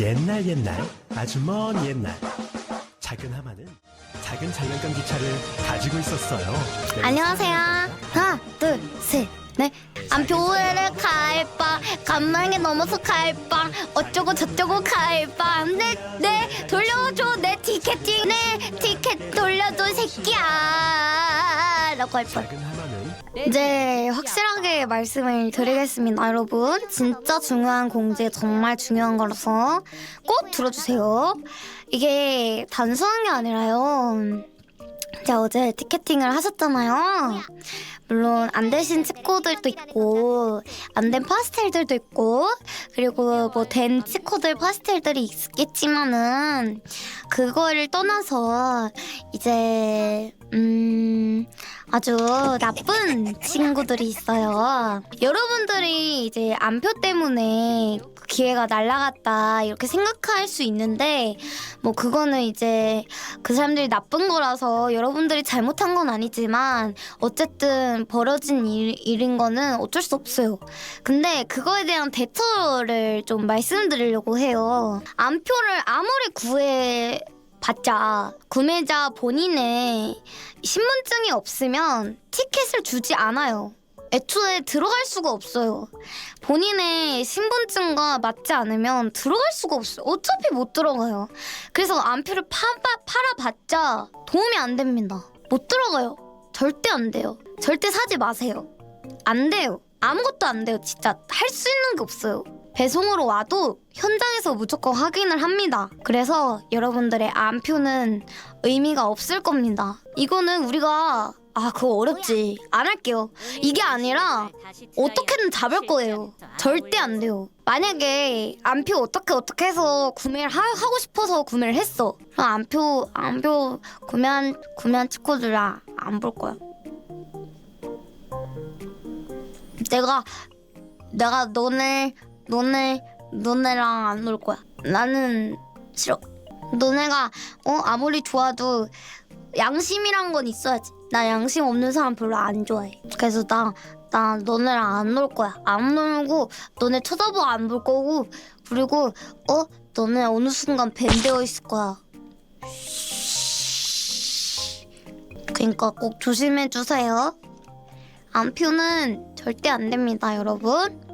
옛날 옛날 아주 먼 옛날 작은 하마는 작은 장난감 기차를 가지고 있었어요. 네. 안녕하세요. 하나, 둘, 셋, 넷. 안표를 갈빵, 간만에 넘어서 갈빵, 어쩌고 저쩌고 갈빵. 네, 네, 돌려줘 내 티켓팅, 내 티켓 돌려줘 새끼야. 라고 할 뻔. 이제 확실하게 말씀을 드리겠습니다, 여러분. 진짜 중요한 공지, 정말 중요한 거라서 꼭 들어주세요. 이게 단순한 게 아니라요. 제가 어제 티켓팅을 하셨잖아요. 물론 안 되신 치코들도 있고 안 된 파스텔들도 있고 그리고 뭐 된 치코들 파스텔들이 있겠지만은 그거를 떠나서 이제 음 아주 나쁜 친구들이 있어요. 여러분들이 이제 안표 때문에 기회가 날라갔다 이렇게 생각할 수 있는데 뭐 그거는 이제 그 사람들이 나쁜 거라서 여러분들이 잘못한 건 아니지만 어쨌든 벌어진 일, 일인 거는 어쩔 수 없어요. 근데 그거에 대한 대처를 좀 말씀드리려고 해요. 안표를 아무리 구해 봤자 구매자 본인의 신분증이 없으면 티켓을 주지 않아요. 애초에 들어갈 수가 없어요. 본인의 신분증과 맞지 않으면 들어갈 수가 없어요. 어차피 못 들어가요. 그래서 안표를 파봐, 팔아봤자 도움이 안 됩니다. 못 들어가요. 절대 안 돼요. 절대 사지 마세요. 안 돼요. 아무것도 안 돼요. 진짜 할 수 있는 게 없어요. 배송으로 와도 현장에서 무조건 확인을 합니다. 그래서 여러분들의 안표는 의미가 없을 겁니다. 이거는 우리가 아 그거 어렵지 안 할게요. 이게 아니라 어떻게든 잡을 거예요. 절대 안 돼요. 만약에 안표 어떻게 어떻게 해서 구매를 하, 고 싶어서 구매를 했어. 그럼 안표 안표 구매한 구매한 치코들아 안 볼 거야. 내가 내가 너네 너네 너네랑 안 놀 거야. 나는 싫어. 너네가 어 아무리 좋아도 양심이란 건 있어야지. 나 양심 없는 사람 별로 안 좋아해. 그래서 나, 나 너네랑 안 놀 거야. 안 놀고 너네 쳐다보고 안볼 거고 그리고 어 너네 어느 순간 밴되어 있을 거야. 그러니까 꼭 조심해 주세요. 안표는 절대 안 됩니다, 여러분.